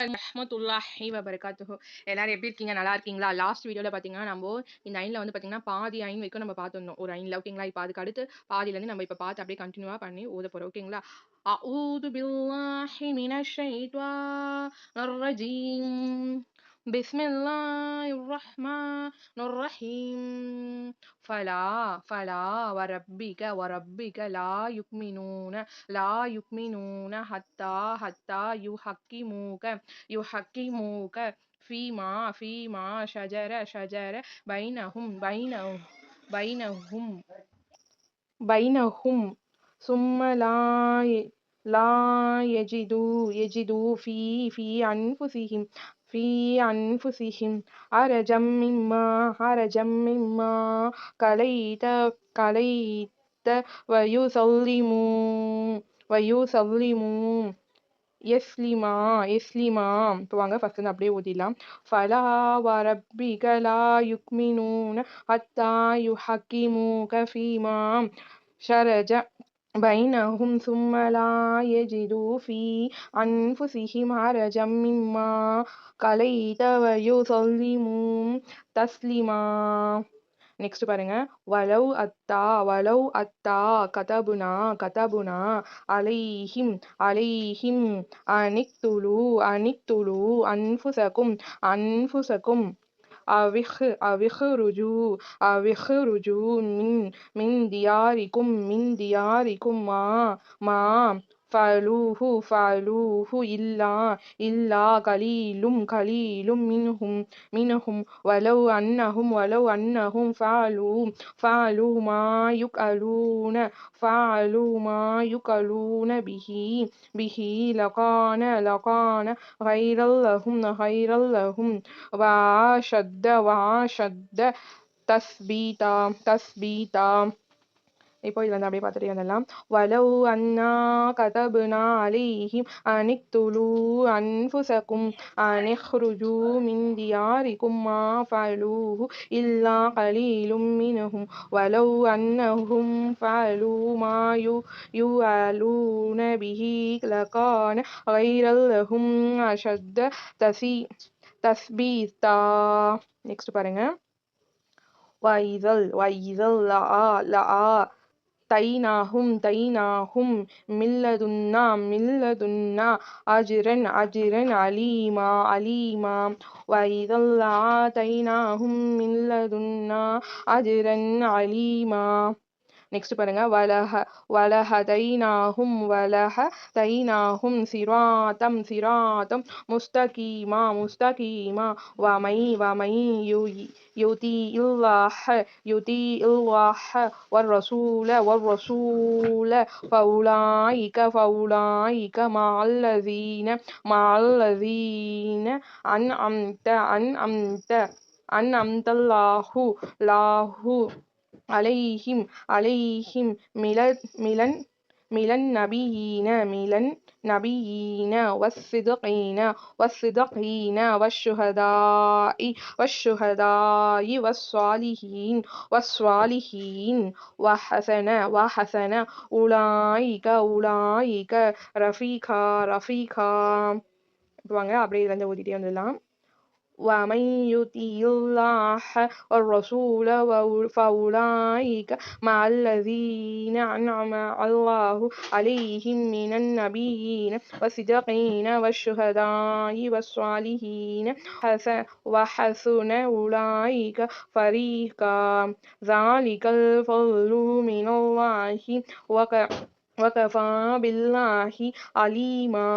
ரஹ்மத்துல்லாஹி வபரகாத்துஹு எல்லாரும் எப்படி இருக்கீங்க நல்லா இருக்கீங்களா லாஸ்ட் வீடியோல பாத்தீங்கன்னா நம்ம இந்த ஐன்ல வந்து பாத்தீங்கன்னா பாதி ஐன் வரைக்கும் நம்ம பார்த்துருந்தோம் ஒரு ஐன்ல ஓகேங்களா இப்போ அதுக்கு அடுத்து பாதியில இருந்து நம்ம இப்ப பார்த்து அப்படியே கண்டினியூவா பண்ணி ஓத போறோம் ஓகேங்களா أعوذ بالله من الشيطان الرجيم بسم الله الرحمن الرحيم. فلا فلا وربك وربك لا يؤمنون لا يؤمنون حتى حتى يحكموك يحكموك فيما فيما شجر شجر بينهم بينهم بينهم بينهم. ثم لا لا يجدوا يجدوا في في أنفسهم في أنفسهم حرجا مما حرجا مما قضيت قضيت ويسلموا ويسلموا يسلما يسلما இப்போ வாங்க ஃபர்ஸ்ட் வந்து அப்படியே ஓதிடலாம் ஃபலா வரப்பிக லா யுக்மினூன ஹத்தா யுஹக்கிமுக ஃபீமா ஷரஜ بينهم ثم لا يجدوا في أنفسهم حرجا مما قضيت ويسلموا تسليما நெக்ஸ்ட் பாருங்க வலவ் அத்தா வலவ் அத்தா கதபுனா கதபுனா அலைஹிம் அலைஹிம் அனிக்துலு அனிக்துலு அன்ஃபுசகும் அன்ஃபுசகும் அவிஹ் அவிஹ்ருஜு அவிஹ்ருஜு மின் மின் தியாரிக்கும் மின் தியாரிக்கும் மா மா فعلوه فعلوه إلا, إلا قليل قليل منهم, منهم ولو أنهم ولو أنهم فعلوا فعلوا ما يقالون فعلوا ما يقالون به به لقانا لقانا غير اللهم غير اللهم وأشد وأشد تثبيتا تثبيتا. இப்போ இது வந்து அப்படியே பார்த்துட்டே வந்துடலாம். வலவு அண்ணா கதபுனா அலைஹிம் அனிக்துலு அன்ஃபுசக்கும் அனிஹ்ருஜு மின் தியாரிக்கும் மா ஃபலூஹு இல்லா கலீலும் மினஹும் வலவு அன்னஹும் ஃபலூ மாயு யு யுஅலூன பிஹி லகான கைரல் லஹும் அஷத்த தசி தஸ்பீத்தா. நெக்ஸ்ட் பாருங்க. வைதல் வைதல் லா லா தைனாஹும் தைனாஹும் மில்லதுன்னா மில்லதுன்னா அஜ்ரன் அஜ்ரன் அலீமா அலீமா வைதல் தைனாஹும் மில்லதுன்னா அஜ்ரன் அலீமா நெக்ஸ்ட் பாருங்க வலஹ வலஹதைனாஹும் வலஹ தைனாஹும் சிராத்தம் சிராத்தம் முஸ்தகீமா முஸ்தகீமா வமை வமை யு யுதி இல்லாஹ யுதி இல்லாஹ والرسول والرسول فأولئك فأولئك مع الذين مع الذين أنعمت أنعمت أنعمت الله الله عليهم عليهم ملن ملن ملن نبيين ملن نبيين والصدقين والصدقين والشهداء والشهداء والصالحين والصالحين وحسن وحسن أولئك أولئك رفيقا رفيقا இப்போ வாங்க அப்படியே இதுல இருந்து ஓதிட்டே வந்துடலாம் ومن يطع الله والرسول فأولئك مع الذين أنعم الله عليهم من النبيين والصديقين والشهداء والصالحين. وحسن أولئك فريقا. ذلك الفضل من الله. وكفى بالله عليما.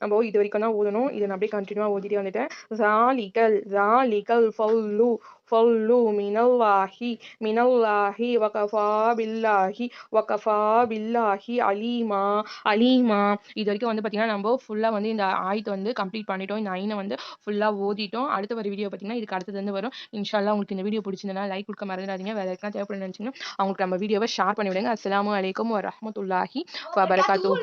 நம்ம இது வரைக்கும் தான் ஓதணும். இதை நான் அப்படியே கண்டினியூவாக ஓதிட்டே வந்துட்டேன். ஜாலிகல் ஜாலிகல் ஃபல்லு ஃபல்லு மினல்லாஹி மினல்லாஹி வகஃபா பில்லாஹி வகஃபா பில்லாஹி அலீமா அலீமா. இது வரைக்கும் வந்து பார்த்தீங்கன்னா நம்ம ஃபுல்லாக வந்து இந்த ஆயத்தை வந்து கம்ப்ளீட் பண்ணிட்டோம். இந்த ஐனை வந்து ஃபுல்லாக ஓதிட்டோம். அடுத்த ஒரு வீடியோ பார்த்தீங்கன்னா இதுக்கு அடுத்தது வந்து வரும். இன்ஷால்லா உங்களுக்கு இந்த வீடியோ பிடிச்சிருந்தனா லைக் கொடுக்க மறந்துடாதீங்க. வேறு எதுனா தேவைப்படும் நினச்சிங்கன்னா அவங்களுக்கு நம்ம வீடியோவை ஷேர் பண்ணி விடுங்க. அஸ்லாம் அலைக்கும் வரமத்துல்லாஹி வபரகாத்து